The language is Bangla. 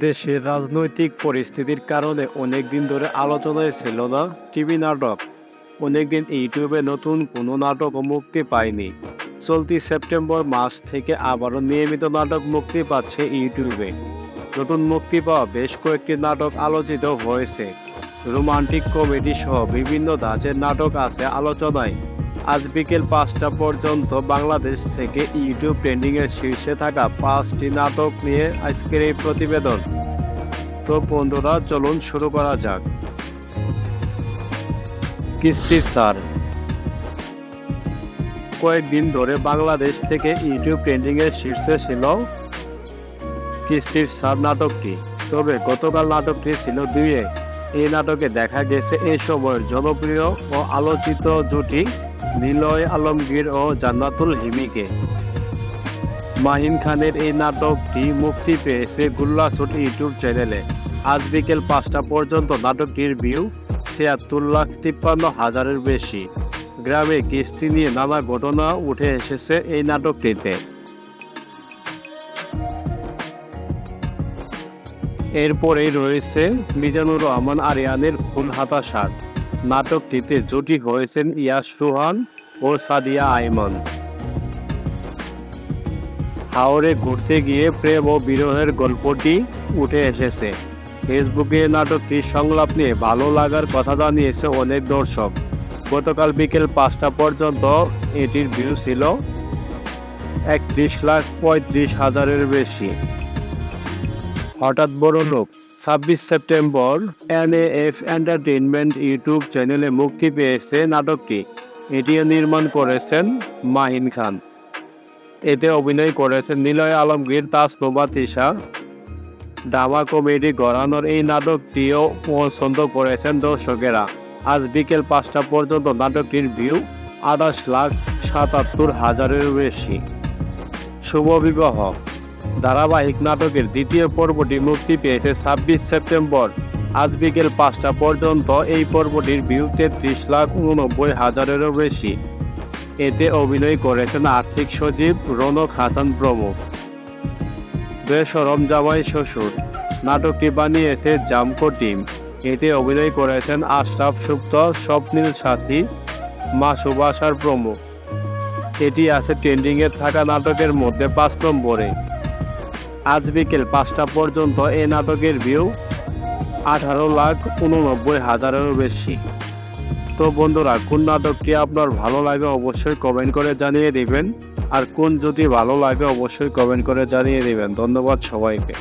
দেশের রাজনৈতিক পরিস্থিতির কারণে অনেক দিন ধরে আলোচনায় ছিল না টিভি নাটক। অনেকদিন ইউটিউবে নতুন কোনো নাটকও মুক্তি পায়নি। চলতি সেপ্টেম্বর মাস থেকে আবারও নিয়মিত নাটক মুক্তি পাচ্ছে ইউটিউবে। নতুন মুক্তি পাওয়া বেশ কয়েকটি নাটক আলোচিত হয়েছে। রোমান্টিক কমেডি সহ বিভিন্ন ধাঁচের নাটক আছে আলোচনায়। আজ বিকেল পাঁচটা পর্যন্ত বাংলাদেশ থেকে ইউটিউব ট্রেন্ডিংয়ের শীর্ষে থাকা পাঁচটি নাটক নিয়ে আজকের এই প্রতিবেদন। তো বন্ধুরা, চলুন শুরু করা যাক। কিস্তি স্যার কয়েকদিন ধরে বাংলাদেশ থেকে ইউটিউব ট্রেন্ডিংয়ের শীর্ষে ছিল কিস্তির সার নাটকটি। তবে গতকাল নাটকটি ছিল দুইয়ে। এই নাটকে দেখা গেছে এই সময়ের জনপ্রিয় ও আলোচিত জুটি নিলয় আলমগীর ও জান্নাতুল হিমিকে। মাহিন খানের এই নাটকটি মুক্তি পেয়েছে গুল্লাছুট ইউটিউব চ্যানেলে। আজ বিকেল পাঁচটা পর্যন্ত নাটকটির ভিউ ছিয়াত্তর লাখ তিপ্পান্ন হাজারের বেশি। গ্রামে কিস্তি নিয়ে নানা ঘটনা উঠে এসেছে এই নাটকটিতে। এরপরেই রয়েছে মিজানুর রহমান আরিয়ানের ফুল হাতা শার্ট। নাটকটিতে জুটি হয়েছেন ইয়াস রুহান ও সাদিয়া আইমন। হাওড়ে ঘুরতে গিয়ে প্রেম ও বিরহের গল্পটি উঠে এসেছে। ফেসবুকে নাটকটির সংলাপ নিয়ে ভালো লাগার কথা জানিয়েছে অনেক দর্শক। গতকাল বিকেল পাঁচটা পর্যন্ত এটির ভিউ ছিল একত্রিশ লাখ পঁয়ত্রিশ হাজারের বেশি। হঠাৎ বড় লোক ছাব্বিশ September N F entertainment YouTube চ্যানেলে মুক্তি পেয়েছে নাটকটি। এটিও নির্মাণ করেছেন মাহিন খান। এতে অভিনয় করেছেন নিলয় আলমগীর তাসনোবা তিশা। ড্রামা কমেডি গড়ানোর এই নাটকটিও পছন্দ করেছেন দর্শকেরা। আজ বিকেল পাঁচটা পর্যন্ত নাটকটির ভিউ আঠাশ লাখ সাতাত্তর হাজারের বেশি। শুভ বিবাহ। ধারাবাহিক নাটকের দ্বিতীয় পর্বটি মুক্তি পেয়েছে ছাব্বিশ সেপ্টেম্বর। আজ বিকেল পাঁচটা পর্যন্ত এই পর্বটির ভিউ তেত্রিশ লাখ উননব্বই হাজারেরও বেশি। এতে অভিনয় করেছেন আর্থিক সচিব রনক হাসান প্রমুখ। বেসরম জামাই শ্বশুর। নাটকটি বানিয়েছে জামকো টিম। এতে অভিনয় করেছেন আশরাফ সুপ্ত, স্বপ্নীল সাথী মাসুব আসার প্রমুখ। এটি আছে ট্রেন্ডিংয়ে থাকা নাটকের মধ্যে পাঁচ নম্বরে। আজ বিকেল পাঁচটা পর্যন্ত এই নাটকের ভিউ আঠারো লাখ উননব্বই হাজারেরও বেশি। তো বন্ধুরা, কোন নাটকটি আপনার ভালো লাগে অবশ্যই কমেন্ট করে জানিয়ে দিবেন। আর কোন যদি ভালো লাগে অবশ্যই কমেন্ট করে জানিয়ে দিবেন। ধন্যবাদ সবাইকে।